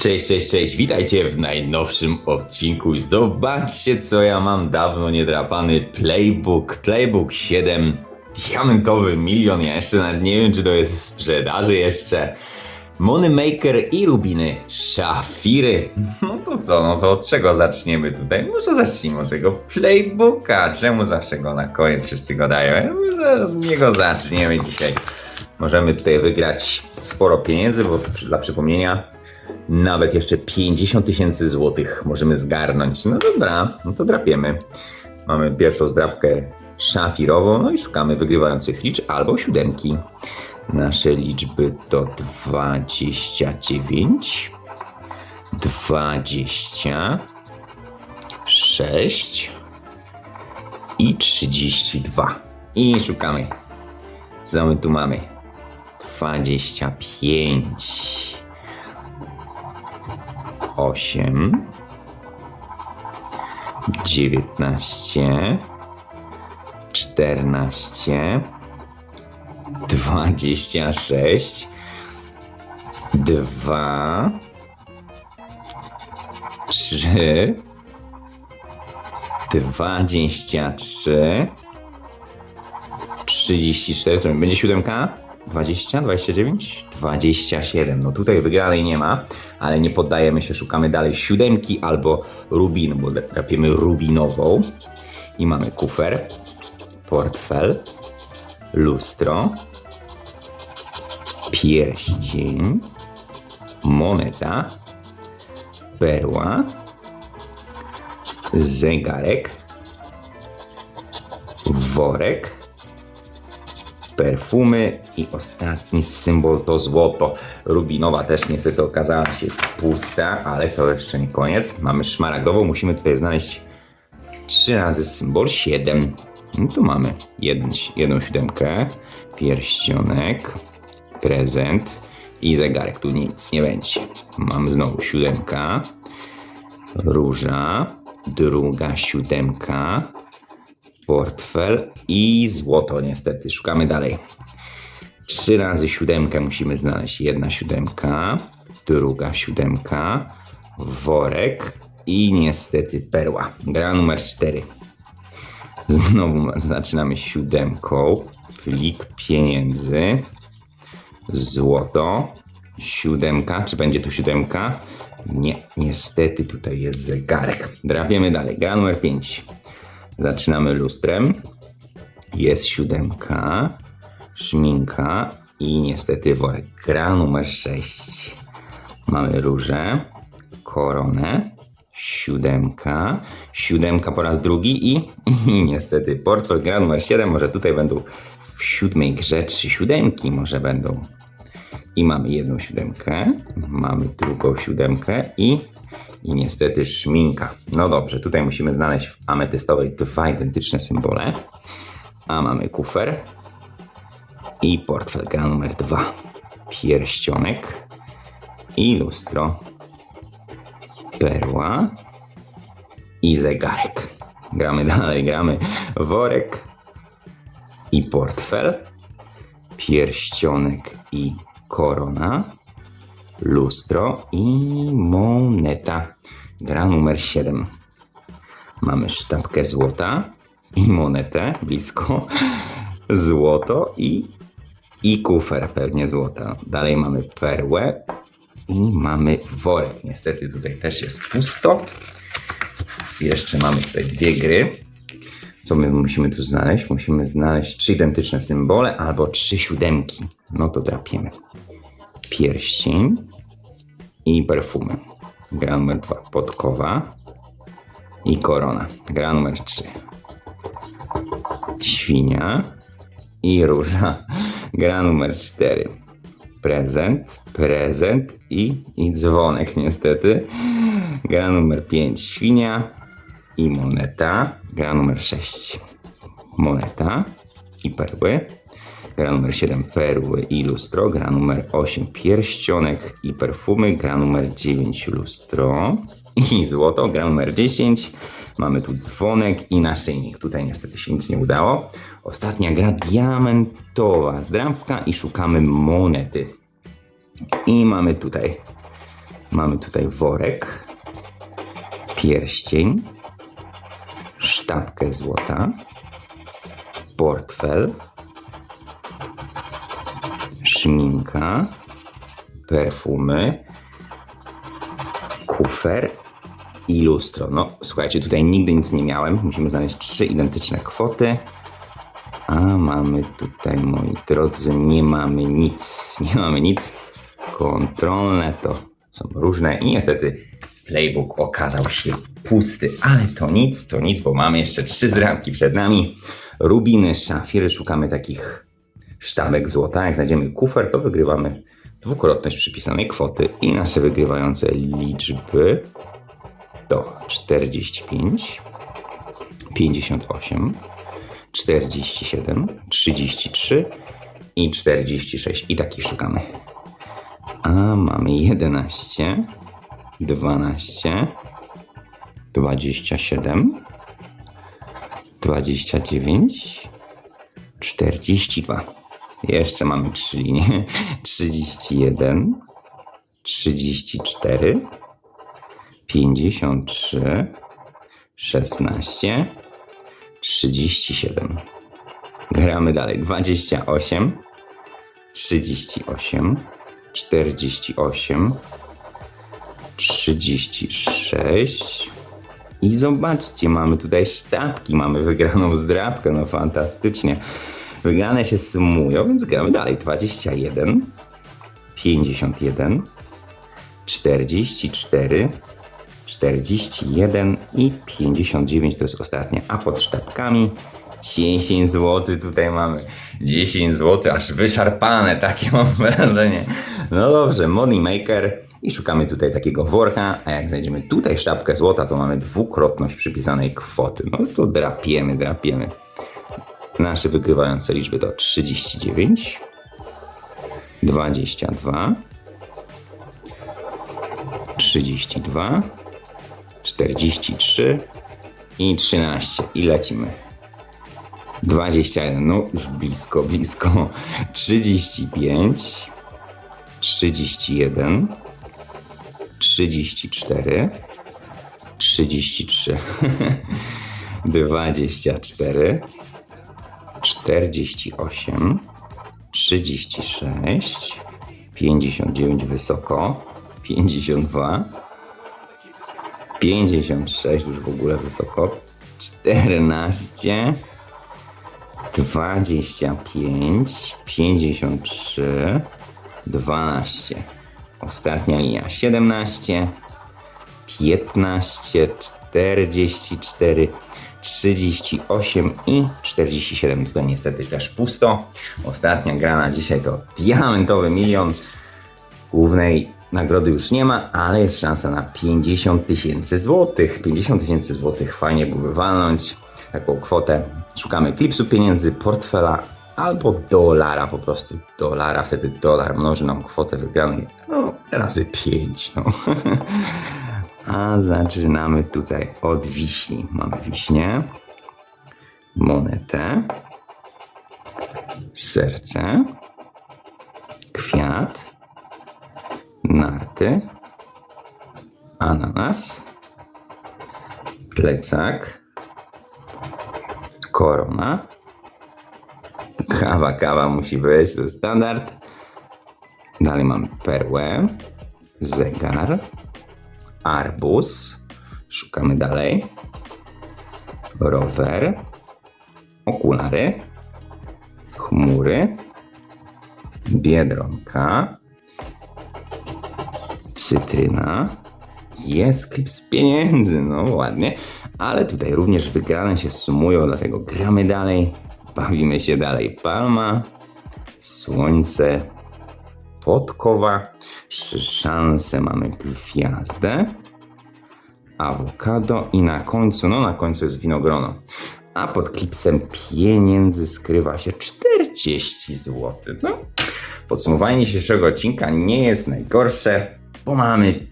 Cześć, cześć, cześć, witajcie w najnowszym odcinku. Zobaczcie, co ja mam dawno niedrapany playbook. Playbook 7, diamentowy milion. Ja jeszcze nawet nie wiem, czy to jest w sprzedaży jeszcze. Moneymaker i rubiny, szafiry. No to co, no to od czego zaczniemy tutaj? Może zacznijmy od tego playbooka. Czemu zawsze go na koniec wszyscy go dają? Może od niego zaczniemy dzisiaj. Możemy tutaj wygrać sporo pieniędzy, bo dla przypomnienia nawet jeszcze 50 tysięcy złotych możemy zgarnąć. No dobra, no to drapiemy. Mamy pierwszą zdrapkę szafirową, no i szukamy wygrywających liczb albo siódemki. Nasze liczby to 29, 26 i 32. I szukamy. Co my tu mamy? 25 osiem, dziewiętnaście, czternaście, dwadzieścia sześć, dwa, trzy, dwadzieścia trzy, trzydzieści cztery, będzie siódemka? 20, 29, 27. No tutaj wygranej nie ma, ale nie poddajemy się, szukamy dalej siódemki albo rubin, bo trafiamy rubinową. I mamy kufer, portfel, lustro, pierścień, moneta, perła, zegarek, worek, perfumy i ostatni symbol to złoto. Rubinowa też niestety okazała się pusta, ale to jeszcze nie koniec. Mamy szmaragdową, musimy tutaj znaleźć trzy razy symbol 7. No tu mamy jedną, jedną siódemkę, pierścionek, prezent i zegarek. Tu nic nie będzie. Mamy znowu siódemka, róża, druga siódemka, portfel i złoto niestety. Szukamy dalej. Trzy razy siódemkę musimy znaleźć. Jedna siódemka, druga siódemka, worek i niestety perła. Gra numer cztery. Znowu zaczynamy siódemką. Plik pieniędzy. Złoto. Siódemka. Czy będzie tu siódemka? Nie, niestety tutaj jest zegarek. Drapiemy dalej. Gra numer pięć. Zaczynamy lustrem. Jest siódemka, szminka i niestety worek. Gra numer 6. Mamy różę, koronę, siódemka, siódemka po raz drugi i, i niestety portfel. Gra numer 7. Może tutaj będą w siódmej grze trzy siódemki, może będą. I mamy jedną siódemkę, mamy drugą siódemkę i i niestety szminka. No dobrze, tutaj musimy znaleźć w ametystowej dwa identyczne symbole. A mamy kufer i portfel. Gra numer dwa. Pierścionek i lustro. Perła i zegarek. Gramy dalej, gramy worek i portfel. Pierścionek i korona lustro i moneta. Gra numer 7. Mamy sztabkę złota i monetę blisko. Złoto i, i kufer pewnie złota. Dalej mamy perłę i mamy worek. Niestety tutaj też jest pusto. Jeszcze mamy tutaj dwie gry. Co my musimy tu znaleźć? Musimy znaleźć trzy identyczne symbole albo trzy siódemki. No to drapiemy pierścień i perfumy. Gra numer 2 podkowa i korona. Gra numer 3 świnia i róża. Gra numer 4 prezent, prezent i, i dzwonek niestety. Gra numer 5 świnia i moneta. Gra numer 6 moneta i perły. Gra numer 7 perły i lustro. Gra numer 8 pierścionek i perfumy. Gra numer 9 lustro i złoto. Gra numer 10 mamy tu dzwonek i naszyjnik. Tutaj niestety się nic nie udało. Ostatnia gra diamentowa. Zdrapka i szukamy monety. I mamy tutaj Mamy tutaj worek, pierścień, sztabkę złota, portfel, szminka, perfumy, kufer i lustro. No, słuchajcie, tutaj nigdy nic nie miałem. Musimy znaleźć trzy identyczne kwoty. A mamy tutaj, moi drodzy, nie mamy nic. Nie mamy nic. Kontrolne to są różne i niestety playbook okazał się pusty. Ale to nic, to nic, bo mamy jeszcze trzy zdrabki przed nami. Rubiny, szafiry, szukamy takich sztabek złota. Jak znajdziemy kufer, to wygrywamy dwukrotność przypisanej kwoty i nasze wygrywające liczby to 45, 58, 47, 33 i 46. I takich szukamy. A mamy 11, 12, 27, 29, 42. Jeszcze mamy 3 linie. 31, 34, 53, 16, 37. Gramy dalej. 28, 38, 48, 36. I zobaczcie, mamy tutaj sztabki, mamy wygraną zdrabkę, no fantastycznie. Wygrane się sumują, więc gramy dalej. 21, 51, 44, 41 i 59 to jest ostatnie. A pod sztabkami 10 zł tutaj mamy. 10 zł, aż wyszarpane, takie mam wrażenie. No dobrze, Money Maker i szukamy tutaj takiego worka, a jak znajdziemy tutaj sztabkę złota, to mamy dwukrotność przypisanej kwoty. No to drapiemy, drapiemy. Nasze wygrywające liczby to 39, 22, 32, 43 i 13. I lecimy. 21, no już blisko, blisko. 35, 31, 34, 33, 24, 48, 36, 59 wysoko, 52, 56 już w ogóle wysoko, 14, 25, 53, 12. Ostatnia linia 17, 15, 44, 38 i 47. Tutaj niestety też pusto. Ostatnia gra na dzisiaj to diamentowy milion. Głównej nagrody już nie ma, ale jest szansa na 50 tysięcy złotych. 50 tysięcy złotych fajnie byłoby walnąć taką kwotę. Szukamy klipsu pieniędzy, portfela albo dolara po prostu. Dolara, wtedy dolar mnoży nam kwotę wygranej no, razy 5. No. A zaczynamy tutaj od wiśni. Mamy wiśnię, monetę, serce, kwiat, narty, ananas, plecak, korona, kawa, kawa musi być, to standard. Dalej mamy perłę, zegar, arbuz, szukamy dalej, rower, okulary, chmury, biedronka, cytryna, jest klip z pieniędzy, no ładnie, ale tutaj również wygrane się sumują, dlatego gramy dalej, bawimy się dalej. Palma, słońce, podkowa, trzy szanse, mamy gwiazdę, awokado i na końcu, no na końcu jest winogrono. A pod klipsem pieniędzy skrywa się 40 zł. No, podsumowanie dzisiejszego odcinka nie jest najgorsze, bo mamy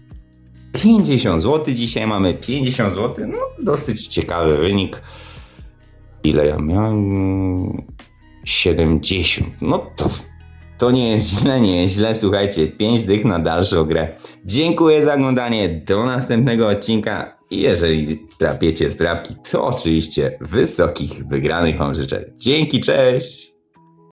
50 zł. Dzisiaj mamy 50 zł. No, dosyć ciekawy wynik. Ile ja miałem? 70. No to To nie jest źle, nie jest źle. Słuchajcie, 5 dych na dalszą grę. Dziękuję za oglądanie. Do następnego odcinka. I jeżeli trapiecie strapki, to oczywiście wysokich wygranych wam życzę. Dzięki, cześć!